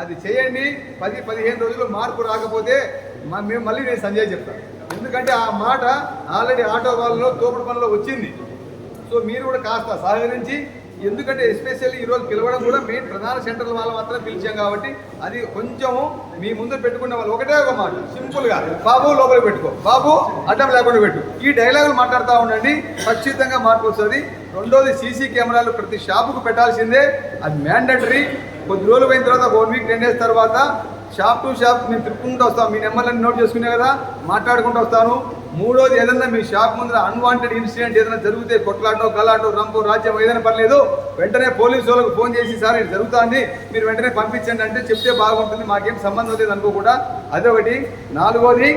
అది చేయండి. పది పదిహేను రోజులు మార్పు రాకపోతే మేము మళ్ళీ నేను సంజయ్ చెప్తాను ఎందుకంటే ఆ మాట ఆల్రెడీ ఆటో వాళ్ళలో తోపుడు పనిలో వచ్చింది. సో మీరు కూడా కాస్త సహకరించి ఎందుకంటే ఎస్పెషల్లీ ఈరోజు పిలవడం కూడా మెయిన్ ప్రధాన సెంటర్ల వాళ్ళు మాత్రం పిలిచాం కాబట్టి అది కొంచెము మీ ముందు పెట్టుకున్న వాళ్ళు ఒకటే ఒక మాట. సింపుల్గా బాబు లోపల పెట్టుకో. బాబు అడ్డం లేకుండా పెట్టు. ఈ డైలాగులు మాట్లాడుతూ ఉండండి ఖచ్చితంగా మార్పు వస్తుంది. రెండోది సీసీ కెమెరాలు ప్రతి షాపుకు పెట్టాల్సిందే. అది మ్యాండటరీ. కొద్ది రోజులు పోయిన తర్వాత వన్ వీక్ టెన్ డేస్ తర్వాత షాప్ టు షాప్ నేను తిప్పుకుంటూ వస్తాను మీ నెంబర్లన్నీ నోట్ చేసుకునే కదా మాట్లాడుకుంటూ వస్తాను. మూడోది ఏదన్నా మీ షాప్ ముందర అన్వాంటెడ్ ఇన్సిడెంట్ ఏదైనా జరిగితే కొట్లాటో గలాటో రంపు రాజ్యం ఏదైనా పర్లేదు వెంటనే పోలీసు వాళ్ళకు ఫోన్ చేసి సార్ ఇది జరుగుతుంది మీరు వెంటనే పంపించండి అంటే చెప్తే బాగుంటుంది మాకేం సంబంధం లేదు అనుకోకుండా. అదొకటి. నాలుగోది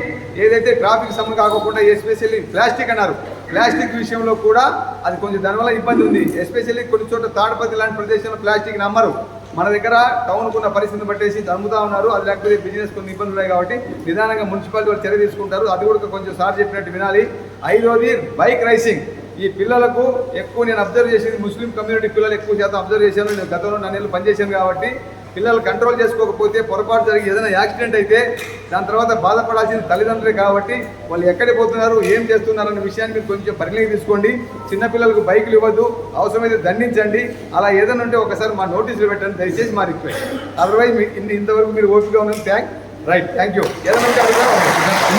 ఏదైతే ట్రాఫిక్ సమ్మర్ కాకుండా ఎస్పెషల్లీ ప్లాస్టిక్ అన్నారు. ప్లాస్టిక్ విషయంలో కూడా అది కొంచెం దానివల్ల ఇబ్బంది ఉంది. ఎస్పెషల్లీ కొన్ని చోట్ల తాడపతి లాంటి ప్రదేశంలో ప్లాస్టిక్ నమ్మరు మన దగ్గర టౌన్కు ఉన్న పరిస్థితిని బట్టేసి అమ్ముతా ఉన్నారు. అది లేకపోతే బిజినెస్ కొన్ని ఇబ్బందులు ఉన్నాయి కాబట్టి నిదానంగా మున్సిపాలిటీ వాళ్ళు చర్య తీసుకుంటారు. అది కూడా కొంచెం సార్ చెప్పినట్టు వినాలి. ఐదోది బైక్ రైసింగ్ ఈ పిల్లలకు ఎక్కువ నేను అబ్జర్వ్ చేసింది ముస్లిం కమ్యూనిటీ పిల్లలు ఎక్కువ శాతం అబ్జర్వ్ చేశాను. నేను గతంలో నన్ను పనిచేశాను కాబట్టి పిల్లలు కంట్రోల్ చేసుకోకపోతే పొరపాటు జరిగి ఏదైనా యాక్సిడెంట్ అయితే దాని తర్వాత బాధపడాల్సింది తల్లిదండ్రులే కాబట్టి వాళ్ళు ఎక్కడికి పోతున్నారు ఏం చేస్తున్నారు అన్న విషయాన్ని మీరు కొంచెం పరిగణకి తీసుకోండి. చిన్నపిల్లలకు బైకులు ఇవ్వద్దు అవసరమైతే దండించండి. అలా ఏదైనా ఉంటే ఒకసారి మా నోటీసులు పెట్టండి దయచేసి మా రిక్వెస్ట్ అదర్వైజ్ మీ ఇంతవరకు మీరు ఓపిక ఉన్నది థ్యాంక్ రైట్ థ్యాంక్ యూ ఏదైనా